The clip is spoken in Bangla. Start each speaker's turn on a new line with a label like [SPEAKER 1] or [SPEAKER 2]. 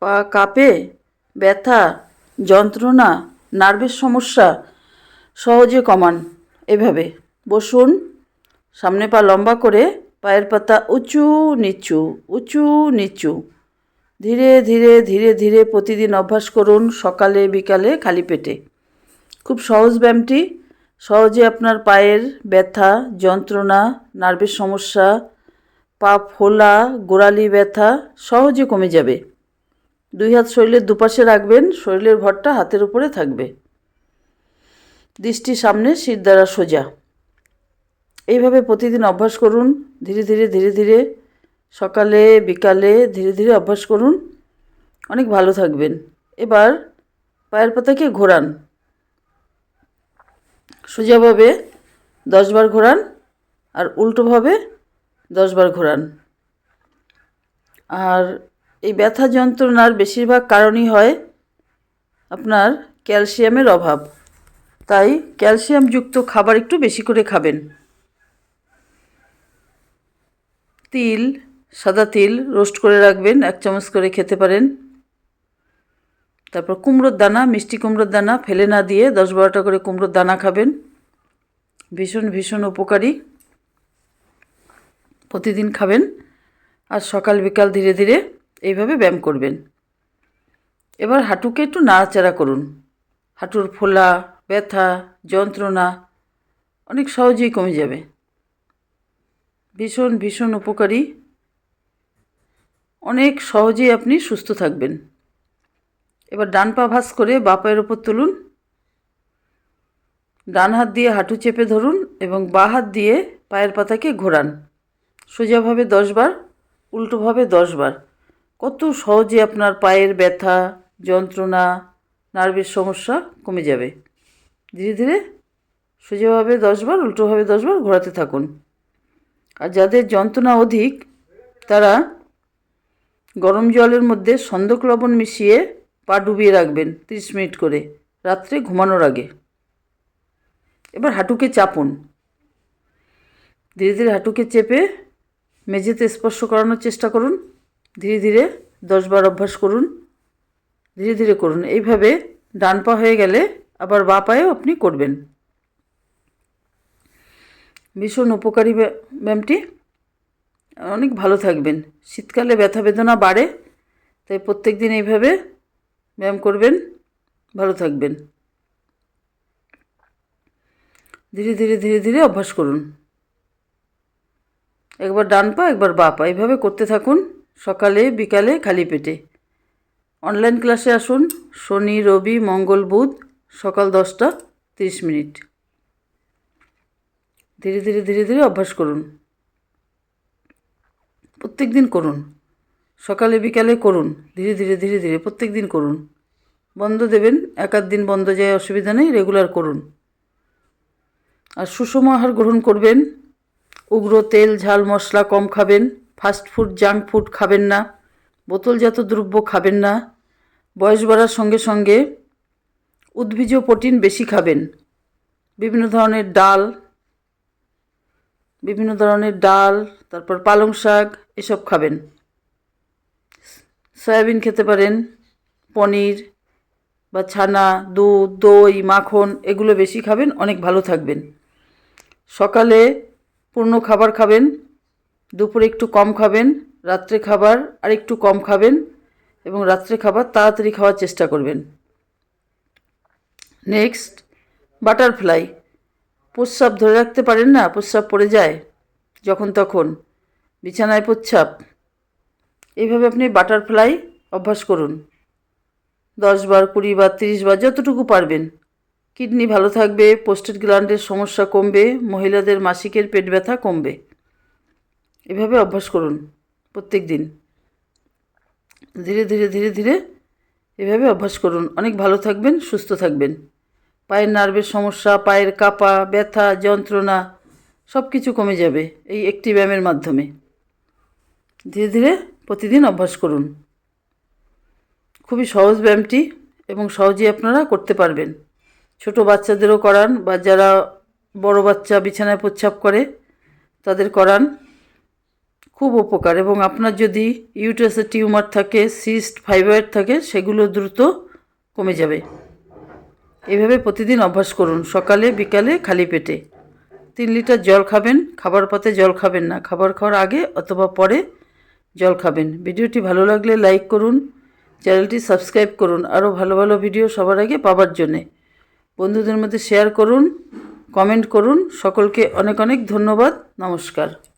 [SPEAKER 1] পা কাঁপে, ব্যথা, যন্ত্রণা, নার্ভের সমস্যা, সহজে কমান। এভাবে। বসুন। সামনে পা লম্বা করে পায়ের পাতা উঁচু, নিচু উঁচু, নিচু। ধীরে ধীরে ধীরে ধীরে প্রতিদিন অভ্যাস করুন সকালে, বিকালে খালি পেটে। খুব সহজ ব্যায়ামটি। সহজে আপনার পায়ের ব্যথা, যন্ত্রণা, নার্ভের সমস্যা, পা ফোলা, গোড়ালি ব্যথা সহজে কমে যাবে। দুই হাত শরীরের দুপাশে রাখবেন, শরীরের ভরটা হাতের উপরে থাকবে। দৃষ্টি সামনে, শির দ্বারা সোজা। এইভাবে প্রতিদিন অভ্যাস করুন, ধীরে ধীরে ধীরে ধীরে, সকালে, বিকালে, ধীরে ধীরে অভ্যাস করুন। অনেক ভালো থাকবেন। এবার পায়ের পাতাকে ঘোরান। সোজাভাবে দশবার ঘোরান আর উল্টোভাবে দশবার ঘোরান। আর এই ব্যথা যন্ত্রণার বেশিরভাগ কারণই হয় আপনার ক্যালসিয়ামের অভাব। তাই ক্যালসিয়ামযুক্ত খাবার একটু বেশি করে খাবেন। তিল, সাদা তিল রোস্ট করে রাখবেন, এক চামচ করে খেতে পারেন। তারপর কুমড়োর দানা, মিষ্টি কুমড়োর দানা ফেলে না দিয়ে দশ বারোটা করে কুমড়োর দানা খাবেন। ভীষণ ভীষণ উপকারী। প্রতিদিন খাবেন। আর সকাল বিকাল ধীরে ধীরে এইভাবে ব্যায়াম করবেন। এবার হাঁটুকে একটু নাড়াচাড়া করুন। হাঁটুর ফোলা, ব্যথা, যন্ত্রণা অনেক সহজেই কমে যাবে। ভীষণ ভীষণ উপকারী। অনেক সহজেই আপনি সুস্থ থাকবেন। এবার ডান পা ভাস করে বা পায়ের ওপর তুলুন। ডান হাত দিয়ে হাঁটু চেপে ধরুন এবং বা হাত দিয়ে পায়ের পাতাকে ঘোরান। সোজাভাবে দশবার উল্টোভাবে দশবার কত সহজে আপনার পায়ের ব্যথা, যন্ত্রণা, নার্ভের সমস্যা কমে যাবে। ধীরে ধীরে সোজাভাবে দশবার, উল্টোভাবে দশবার ঘোরাতে থাকুন। আর যাদের যন্ত্রণা অধিক, তারা গরম জলের মধ্যে সন্দক লবণ মিশিয়ে পা ডুবিয়ে রাখবেন তিরিশ মিনিট করে, রাত্রে ঘুমানোর আগে। এবার হাঁটুকে চাপুন। ধীরে ধীরে হাঁটুকে চেপে মেঝেতে স্পর্শ করানোর চেষ্টা করুন। ধীরে ধীরে দশবার অভ্যাস করুন। ধীরে ধীরে করুন। এইভাবে ডান পা হয়ে গেলে আবার বা পায়েও আপনি করবেন। ভীষণ উপকারী ব্যায়া- ব্যায়ামটি অনেক ভালো থাকবেন। শীতকালে ব্যথা বেদনা বাড়ে, তাই প্রত্যেক দিন এইভাবে ব্যায়াম করবেন। ভালো থাকবেন। ধীরে ধীরে ধীরে ধীরে অভ্যাস করুন। একবার ডান পা, একবার বা পা। এইভাবে করতে থাকুন। সকালে, বিকালে খালি পেটে। অনলাইন ক্লাসে আসুন। শনি, রবি, মঙ্গল, বুধ, সকাল দশটা তিরিশ মিনিট। ধীরে ধীরে ধীরে ধীরে অভ্যাস করুন। প্রত্যেক দিন করুন। সকালে, বিকালে করুন। ধীরে ধীরে ধীরে ধীরে প্রত্যেক দিন করুন। বন্ধ দেবেন, এক আধ দিন বন্ধ যায়, অসুবিধা নেই রেগুলার করুন। আর সুষম আহার গ্রহণ করবেন। উগ্র তেল, ঝাল, মশলা কম খাবেন। ফাস্ট ফুড, জাঙ্ক ফুড খাবেন না, বোতলজাত দ্রব্য খাবেন না, বয়স বাড়ার সঙ্গে সঙ্গে উদ্ভিজ প্রোটিন বেশি খাবেন। বিভিন্ন ধরনের ডাল, বিভিন্ন ধরনের ডাল, তারপর পালং শাক, এসব খাবেন। সয়াবিন খেতে পারেন, পনির বা ছানা, দুধ, দই, মাখন, এগুলো বেশি খাবেন, অনেক ভালো থাকবেন। সকালে পূর্ণ খাবার খাবেন দুপুরে একটু কম খাবেন, রাত্রে খাবার আর একটু কম খাবেন এবং রাত্রে খাবার তাড়াতাড়ি খাওয়ার চেষ্টা করবেন। নেক্সট বাটারফ্লাই প্রস্রাব ধরে রাখতে পারেন না, প্রস্রাব পড়ে যায়, যখন তখন। বিছানায় প্রস্রাব। এইভাবে আপনি বাটারফ্লাই অভ্যাস করুন। দশ বার, কুড়ি বার, তিরিশ বার, যতটুকু পারবেন। কিডনি ভালো থাকবে, পোস্টেড গ্ল্যান্ডের সমস্যা কমবে, মহিলাদের মাসিকের পেট ব্যথা কমবে। এভাবে অভ্যাস করুন প্রত্যেক দিন। ধীরে ধীরে ধীরে ধীরে এভাবে অভ্যাস করুন। অনেক ভালো থাকবেন, সুস্থ থাকবেন। পায়ের নার্ভের সমস্যা, পায়ের কাপা, ব্যথা, যন্ত্রণা সব কিছু কমে যাবে এই একটি ব্যায়ামের মাধ্যমে। ধীরে ধীরে প্রতিদিন অভ্যাস করুন। খুবই সহজ ব্যায়ামটি এবং সহজেই আপনারা করতে পারবেন। ছোট বাচ্চাদেরও করান বা যারা বড় বাচ্চা বিছানায় প্রচ্ছাপ করে, তাদের করান। খুব উপকার। এবং আপনার যদি ইউটাসে টিউমার থাকে, সিস্ট ফাইব্রয়েড থাকে, সেগুলো দ্রুত কমে যাবে। এভাবে প্রতিদিন অভ্যাস করুন। সকালে, বিকালে খালি পেটে। তিন লিটার জল খাবেন। খাবার পাতে জল খাবেন না। খাবার খাওয়ার আগে অথবা পরে জল খাবেন। ভিডিওটি ভালো লাগলে লাইক করুন। চ্যানেলটি সাবস্ক্রাইব করুন। আরও ভালো ভালো ভিডিও সবার আগে পাওয়ার জন্যে। বন্ধুদের মধ্যে শেয়ার করুন, কমেন্ট করুন। সকলকে অনেক অনেক ধন্যবাদ। নমস্কার।